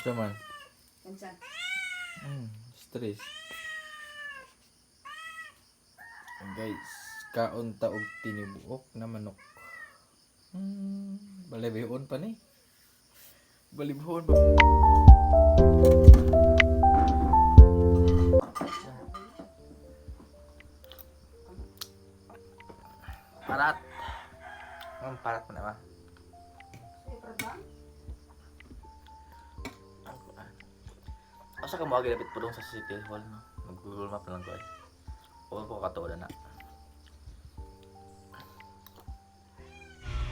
Sa man. Kansa. Hmm, stress. Guys, kaon ta og tinibuok na manok. Hmm, balibihon pa ni. Balibihon pa. Parat. Ang parat mo na ba? Asa ka mo agi dapat pudong sa City Hall no? Mag-Google Map lang ko. O ko katuwa na.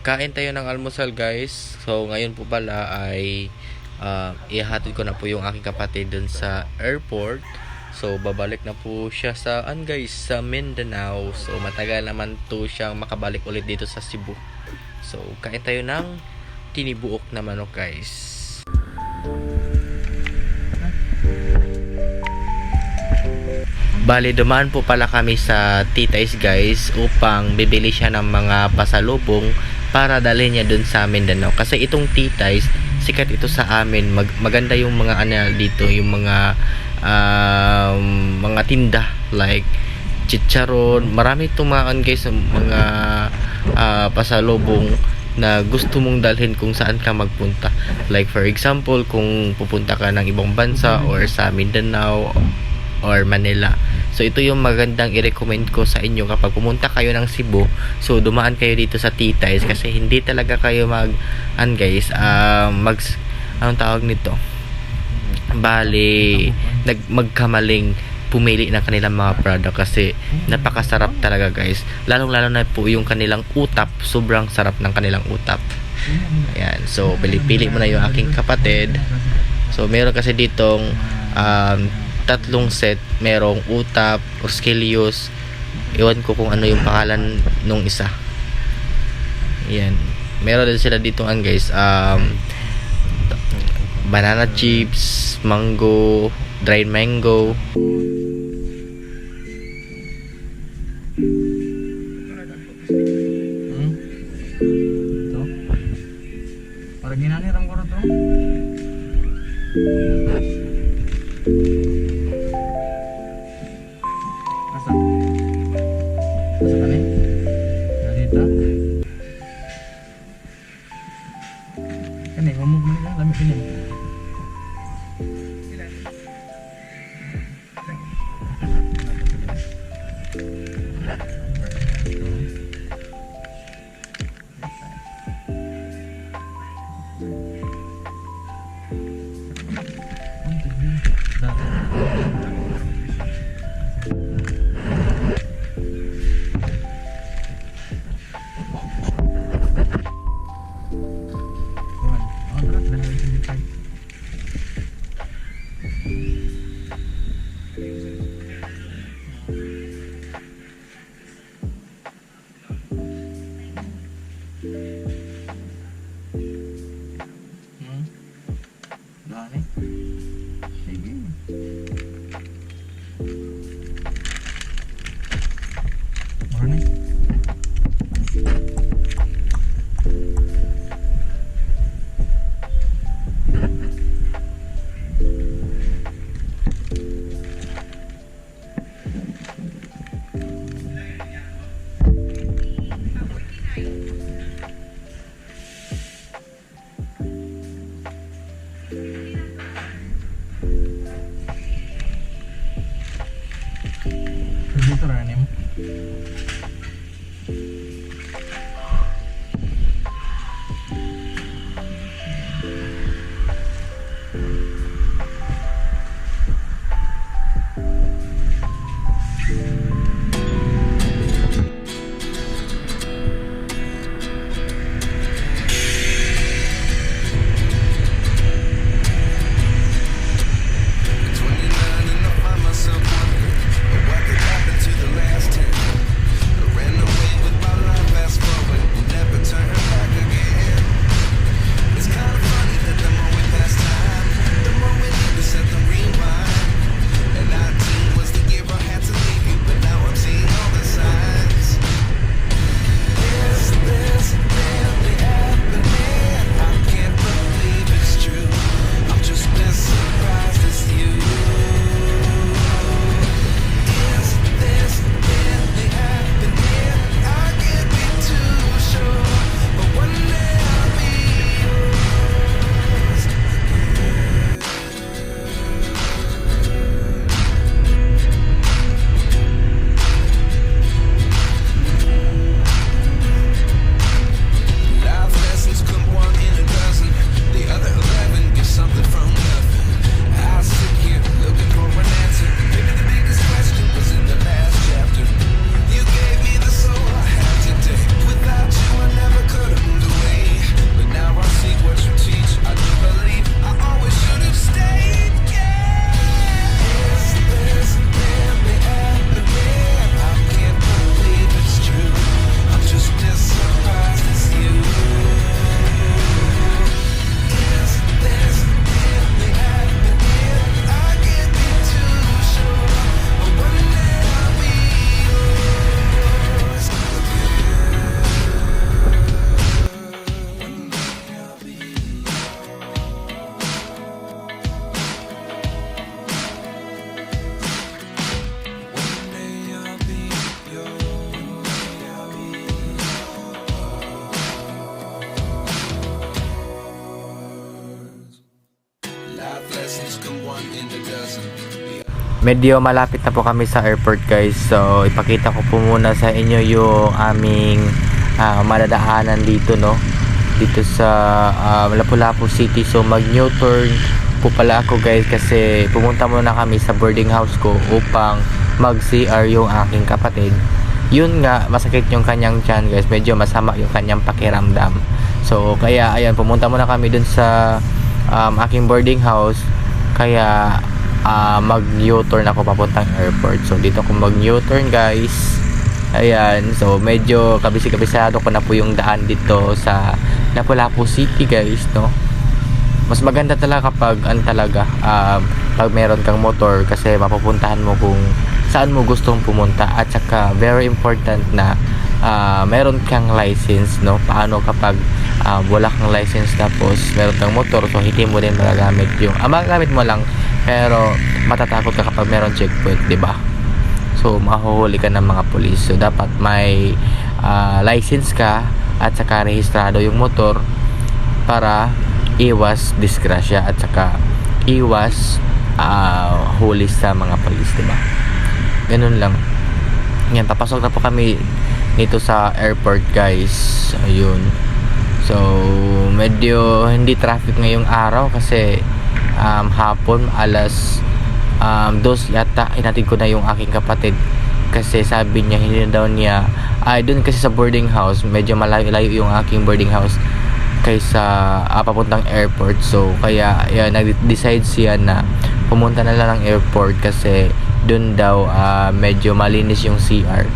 Kain tayo ng almusal guys. So ngayon po pala ay uh, ihatid ko na po yung aking kapatid dun sa airport. So babalik na po siya sa an guys sa Mindanao. So matagal naman to siyang makabalik ulit dito sa Cebu. So kain tayo ng tinibuok na manok guys. Bali, dumaan po pala kami sa Tita's guys upang bibili siya ng mga pasalubong para dalhin niya dun sa Mindanao. Kasi itong Tita's, sikat ito sa amin. Mag maganda yung mga ano dito, yung mga um, mga tinda like chicharon. Marami tumaan guys mga ah, pasalubong na gusto mong dalhin kung saan ka magpunta. Like for example, kung pupunta ka ng ibang bansa or sa Mindanao or Manila. So ito yung magandang i-recommend ko sa inyo kapag pumunta kayo ng Cebu. So dumaan kayo dito sa Titays kasi hindi talaga kayo mag an guys, ah, mag anong tawag nito? Bali, nag magkamaling pumili ng kanilang mga product kasi napakasarap talaga guys. Lalong-lalo na po yung kanilang utap, sobrang sarap ng kanilang utap. Ayan, so pili-pili mo na yung aking kapatid. So meron kasi ditong um, tatlong set, merong utap, Orskelius, iwan ko kung ano yung pangalan nung isa. Ayan. Meron din sila dito ang guys, um, banana chips, mango, dried mango. Hmm? Ito? Ko to. Medyo malapit na po kami sa airport guys. So ipakita ko po muna sa inyo yung aming ah, madadaanan dito no. Dito sa ah, Lapu-Lapu City. So mag new turn po pala ako guys kasi pumunta muna kami sa boarding house ko upang mag CR yung aking kapatid. Yun nga, masakit yung kanyang tiyan guys. Medyo masama yung kanyang pakiramdam. So kaya ayan, pumunta muna kami dun sa um, aking boarding house. Kaya ah, mag U-turn ako papuntang airport. So dito ako mag U-turn guys. Ayan, so medyo kabisi-kabisado ko na po yung daan dito sa Lapu-Lapu City guys, no. Mas maganda talaga kapag an talaga um, pag meron kang motor kasi mapupuntahan mo kung saan mo gustong pumunta at saka very important na ah, meron kang license no paano kapag ah, wala kang license tapos meron kang motor so hindi mo din magagamit yung ah, magagamit mo lang pero matatakot ka kapag meron checkpoint di ba? So mahuhuli ka ng mga pulis. So dapat may ah, license ka at saka rehistrado yung motor para iwas disgrasya at saka iwas ah, huli sa mga pulis di ba? Ganun lang. Yan papasok na po kami dito sa airport guys. Ayun so medyo hindi traffic ngayong araw kasi um, hapon alas um, dos yata inatid ko na yung aking kapatid. Kasi sabi niya hindi daw niya ay doon kasi sa boarding house medyo malayo-layo yung aking boarding house kaysa ah, papuntang airport. So kaya yan, nag-decide siya na pumunta na lang ng airport kasi doon daw ah, medyo malinis yung CR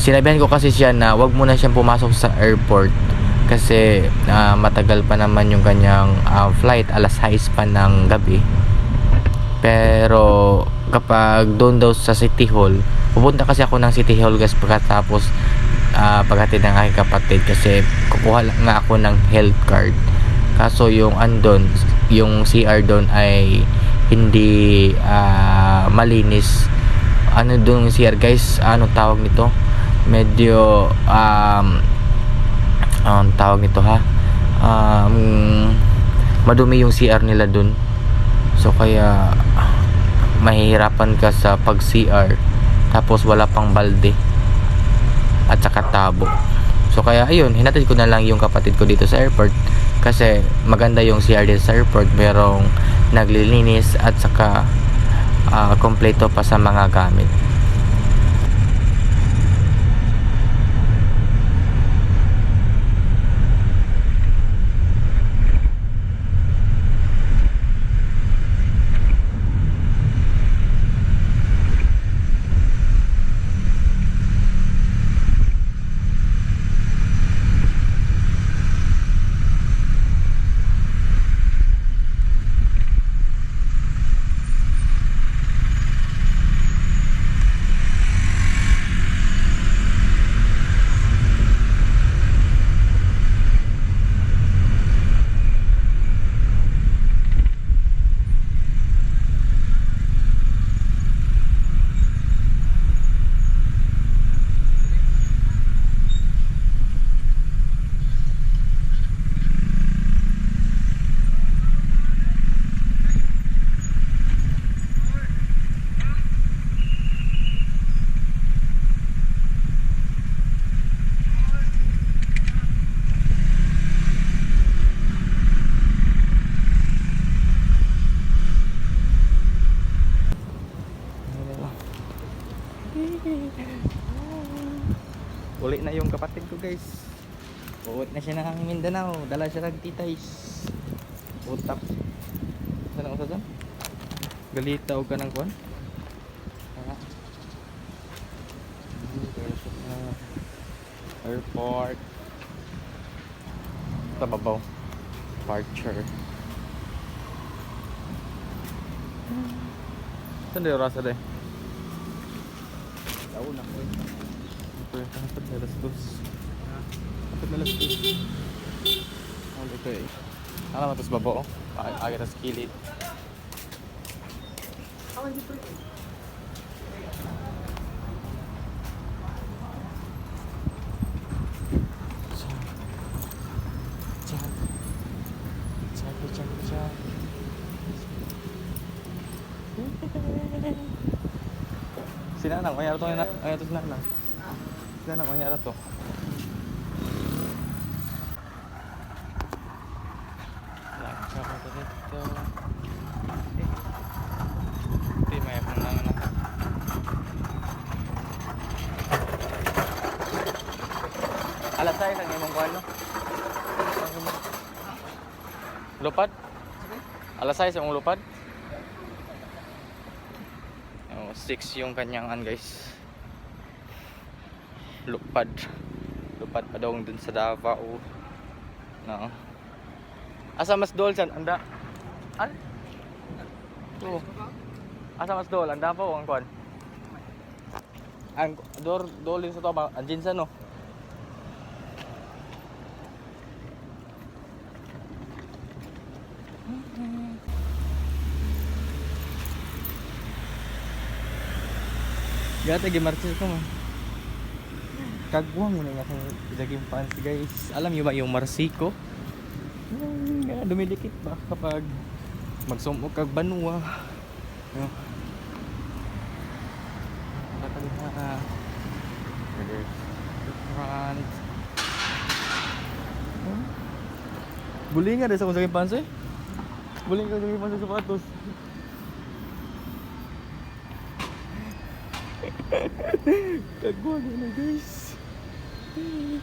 sinabihan ko kasi siya na wag muna siyang pumasok sa airport kasi ah, matagal pa naman yung kanyang ah, flight. Alas 6 pa ng gabi. Pero kapag doon daw sa City Hall pupunta kasi ako ng City Hall guys pagkatapos uh, paghatid ng aking kapatid. Kasi kukuha lang nga ako ng health card. Kaso yung andon yung CR doon ay hindi ah, malinis. Ano doon yung CR guys ano tawag nito? Medyo um, ang tawag nito ha? Um, madumi yung CR nila doon so kaya mahihirapan ka sa pag CR tapos wala pang balde. At saka tabo. So kaya ayun hinatid ko na lang yung kapatid ko dito sa airport. Kasi maganda yung CR dito sa airport. Merong naglilinis at saka ah, kompleto pa sa mga gamit Na yung kapatid ko guys. Uwi na siya ng Mindanao. Dala siya ng titays. Utap. Saan sa dyan? Galita o ka ng uh, Airport. Tababaw. Departure. Saan din rasa de? Ako na Siyempre, kapag nalas dos. Kapag nalas dos. Ano ito eh. Ano naman ito sa baba oh? Agad sa kilid. Ako dito. Sinalang, kaya. Na. Sinanang, kaya to. Na. Alas tayo ng imong kuhan, no? Lupad? Alas sa imong lupad? Oh, six yung kanyang an guys. Lupad. Lupad pa daw dun sa Davao. No. Asa mas dol san anda? An? Oo. Asa mas dol anda po ang kwan. Ang dor dol sa to ba? Anjin sa no. Gata gimartis ko man. Kagwang mo na nga ilaging fans guys. Alam niyo ba yung marsiko? Yung nga, dumidikit ba kapag magsumok kag banwa. No. Kataliha. Front. Hmm? Bulingan deh sa kung sa panso eh. Bulingan sa kung sa sapatos. Kagwag na guys. Hmm.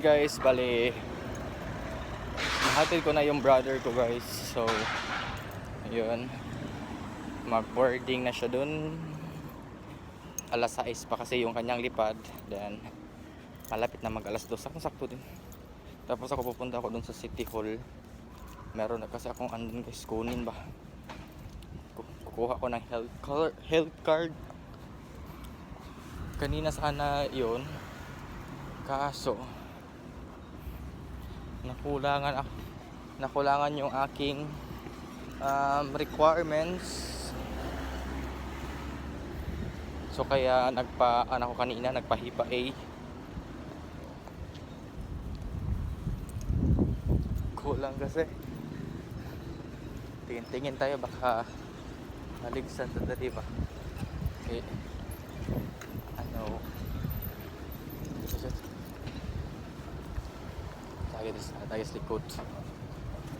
Guys, bali Nahatid ko na yung brother ko guys. So ayun. Mag-boarding na siya dun. Alas 6 pa kasi yung kanyang lipad. Then malapit na mag alas 2. Sakto sakto din. Tapos ako pupunta ako dun sa City Hall. Meron na kasi akong andun guys, kunin ba. Ku- Kukuha ko ng health card, health card. Kanina sana yun. Kaso, nakulangan ako nakulangan yung aking um, requirements. So kaya nagpa ano ko kanina nagpahipa A. Kulang kasi. Tingin-tingin tayo baka maligsan to dali okay ano tayo tayo sa likod.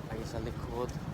Tayo sa likod